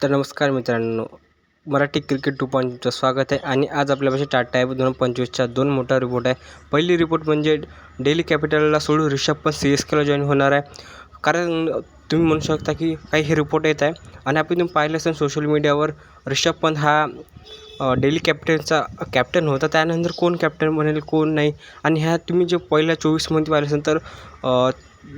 तर नमस्कार मित्रांनो मराठी क्रिकेट टू पॉईंटचं स्वागत आहे आणि आज आपल्यापाशी टाटा आहे दोन पंचवीसच्या दोन मोठा रिपोर्ट आहे. पहिली रिपोर्ट म्हणजे डेली कॅपिटलला सोडून रिषभ पण सी एस केला जॉईन होणार आहे. कारण तुम्ही म्हणू शकता की काही हे रिपोर्ट येत आहे आणि आपण तुम्ही पाहिलं असेल सोशल मीडियावर रिषभ पंत हा डेली कॅप्टनचा कॅप्टन होता. त्यानंतर कोण कॅप्टन बनेल कोण नाही? आणि ह्या तुम्ही जे पहिल्या चोवीसमध्ये पाहिलं असेल तर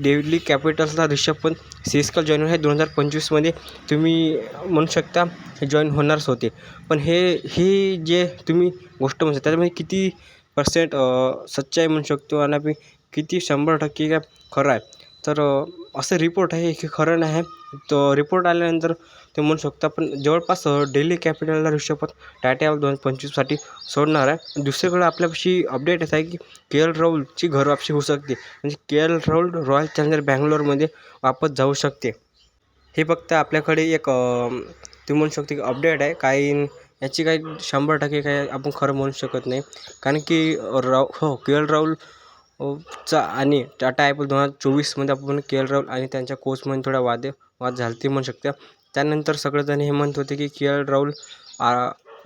डेली कॅपिटल्सला रिषभ पंत सी एस केला जॉईन आहे. दोन हजार पंचवीसमध्ये तुम्ही म्हणू शकता हे जॉईन होणारच होते. पण हे ही जे तुम्ही गोष्ट म्हणू शकता त्याच्यामध्ये किती पर्सेंट सच्चाई म्हणू शकतो आणि किती शंभर टक्के काय खरं आहे. तर असं रिपोर्ट आहे की खरं नाही. आहे तो रिपोर्ट आल्यानंतर ते म्हणू शकता पण जवळपास डेली कॅपिटलला ऋषभ टाटा दोन पंचवीससाठी सोडणार आहे. दुसरीकडे आपल्यापाशी अपडेट असा आहे की के एल राहुलची घरवापसी होऊ शकते. म्हणजे K L Rahul Royal Challenger बँगलोरमध्ये वापस जाऊ शकते. हे फक्त आपल्याकडे एक ते म्हणू शकतो की अपडेट आहे. काही याची काही शंभर टक्के काही आपण खरं म्हणू शकत नाही. कारण की राव हो के एल राहुल चा आणि टाटा ॲपल दोन हजार चोवीसमध्ये आपण के एल राहुल आणि त्यांच्या कोचमध्ये थोडा वाद वाद झाला ते म्हणू शकता. त्यानंतर सगळेजण हे म्हणत होते की K L Rahul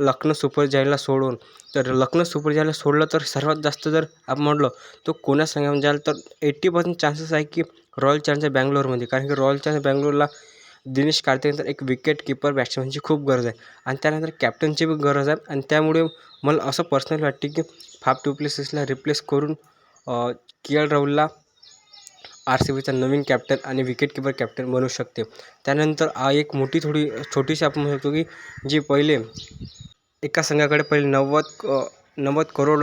Lucknow Super जायला सोडून. तर लखनौ सुपर जायला सोडलं तर सर्वात जास्त जर आपण म्हटलं तो कोणा संघामध्ये जायला तर एट्टी पर्सेंट चान्सेस आहे की रॉयल चॅलेंजर बँगलोरमध्ये. कारण की रॉयल चॅलेंजर बँगलोरला दिनेश कार्तिकनंतर एक विकेट किपर बॅट्समॅनची खूप गरज आहे. आणि त्यानंतर कॅप्टनची पण गरज आहे. आणि त्यामुळे मला असं पर्सनली वाटते की फाफ टुप्लेसिसला रिप्लेस करून के एल राहुलला आर सी बीचा नवीन कॅप्टन आणि विकेटकीपर कॅप्टन बनवू शकते. त्यानंतर एक मोठी थोडी छोटीशी आपण म्हणू शकतो की जी पहिले एका संघाकडे पहिले नव्वद नव्वद करोड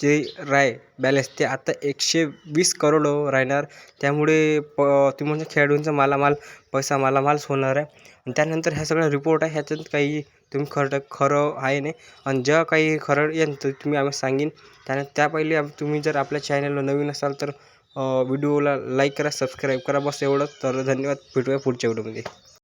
जे राय बॅलन्स ते आता एकशे वीस करोड राहणार. त्यामुळे प तुम्ही म्हणजे खेळाडूंचा मालामाल पैसा मालामालच होणार आहे. आणि त्यानंतर ह्या सगळ्या रिपोर्ट आहे ह्याच्यात काही तुम्ही खरं खरं आहे नाही. आणि जेव्हा काही खरं येईल तर तुम्ही आम्ही सांगेन. त्यानं त्या पहिले तुम्ही जर आपल्या चॅनलला नवीन असाल तर व्हिडिओला लाईक करा सबस्क्राईब करा. बस एवढंच. तर धन्यवाद. भेटूया पुढच्या व्हिडिओमध्ये